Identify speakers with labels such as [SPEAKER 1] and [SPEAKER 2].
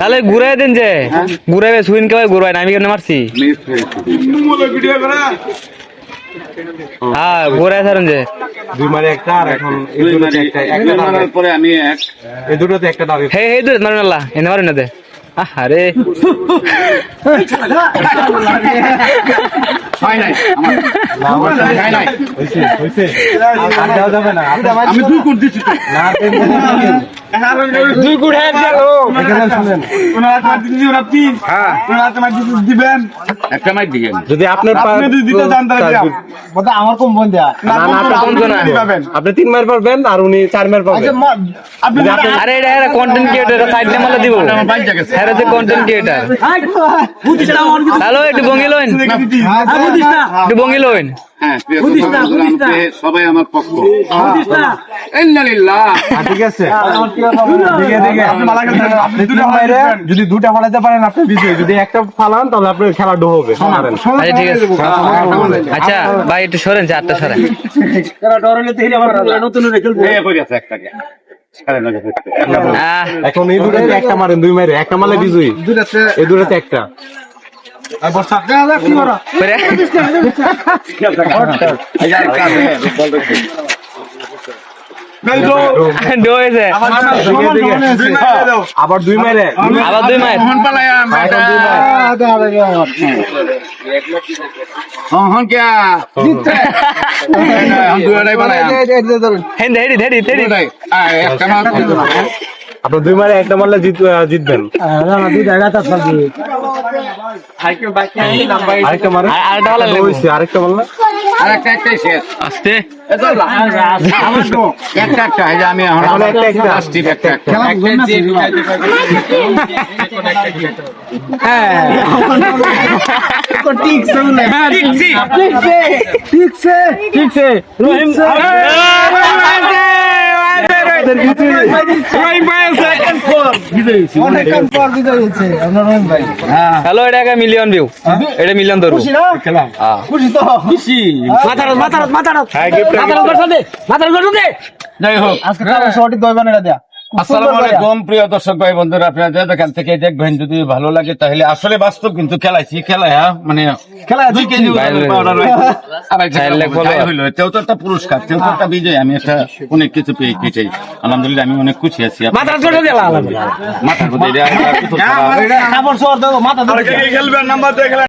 [SPEAKER 1] তাহলে ঘুরাই দেন যে ঘুরাই সুইন কে ঘুরাই না আমি কেন মারছি হ্যাঁ ঘুরাই ছাড়েন যে।
[SPEAKER 2] দুই মারে একটা আর এখন এই দুটোতে একটা একটা
[SPEAKER 3] পরে আমি এক।
[SPEAKER 2] এই দুটোতে একটা টার্গেট
[SPEAKER 1] হে হে দূর মারুন আল্লাহ এনে মারুন না দে। আরে
[SPEAKER 3] নাই। আমার নাই।
[SPEAKER 2] হইছে হইছে। আর দেওয়া যাবে না।
[SPEAKER 3] আমি দুই কোট দিচ্ছি
[SPEAKER 2] না
[SPEAKER 1] দুই গুড় হ্যাঁ
[SPEAKER 2] এখানে শুনেন।
[SPEAKER 3] হ্যাঁ। একটা মাইক দিবেন।
[SPEAKER 2] যদি আপনার পা-
[SPEAKER 4] আমার কম বন্ধ দেয়া।
[SPEAKER 2] না, না, আপনি কম তো না। আপনি তিন মার পারবেন আর উনি চার মার পাবেন
[SPEAKER 1] আরে এটা এরা কন্টেন্ট ক্রিয়েটর সাইড নামালে দিব। যে কন্টেন্ট ক্রিয়েটর হ্যালো একটু বঙ্গি লইন। একটু বঙ্গি লইন।
[SPEAKER 3] হ্যাঁ সবাই আমার পক্ষ।
[SPEAKER 2] হ্যাঁ, ঠিক আছে। যদি দুটা ফালাতে পারেন আপনি বিজয়ী। যদি একটা ফালান তাহলে আপনার খেলা ডো হবে।
[SPEAKER 1] আচ্ছা ঠিক আছে। আচ্ছা ভাই একটু সরেন চারটা সরেন।
[SPEAKER 3] একটাকে।
[SPEAKER 1] আহ
[SPEAKER 2] এখন এই দুটাতে একটা মারেন দুই মাইরে। একটা মারলে বিজয়ী। এই দুটাতে একটা। আবার দুই মাইরে
[SPEAKER 1] আবার দুই
[SPEAKER 2] মাইরে।
[SPEAKER 1] হেন
[SPEAKER 3] হ্যাঁ?
[SPEAKER 2] আপনার দুই মারে একটা মারলে জিতবেন আরেকটা মারে
[SPEAKER 1] আর- আরেকটা মারলে লেবু।
[SPEAKER 2] হইছে, আরেকটা মারলে
[SPEAKER 3] আর একটা একটাই শেষ।
[SPEAKER 1] আস্তে
[SPEAKER 3] এ তো একটা মাথার মাথার মাথার মাথার
[SPEAKER 2] মাথার একটা একটা।
[SPEAKER 3] একটা একটা।
[SPEAKER 1] হ্যালো এটা একটা মিলিয়ন ভিউ এটা মিলিয়ন ধরু
[SPEAKER 3] যাই হোক।
[SPEAKER 4] আজকে সঠিক দই বানাইরা দেয়া।
[SPEAKER 3] আসসালামু আলাইকুম প্রিয় দর্শক ভাই বন্ধুরা আপনারা যে যেখান থেকে দেখবেন যদি ভালো লাগে তাহলে আসলে বাস্তব কিন্তু খেলাইছি খেলায় হ্যাঁ, মানে দুই কেজি তো একটা পুরস্কার তেও তো একটা বিজয় আমি একটা অনেক কিছু পেয়ে পেয়েছি আলহামদুলিল্লাহ আমি অনেক খুশি আছি। মাথা ছোট দিলা মাথা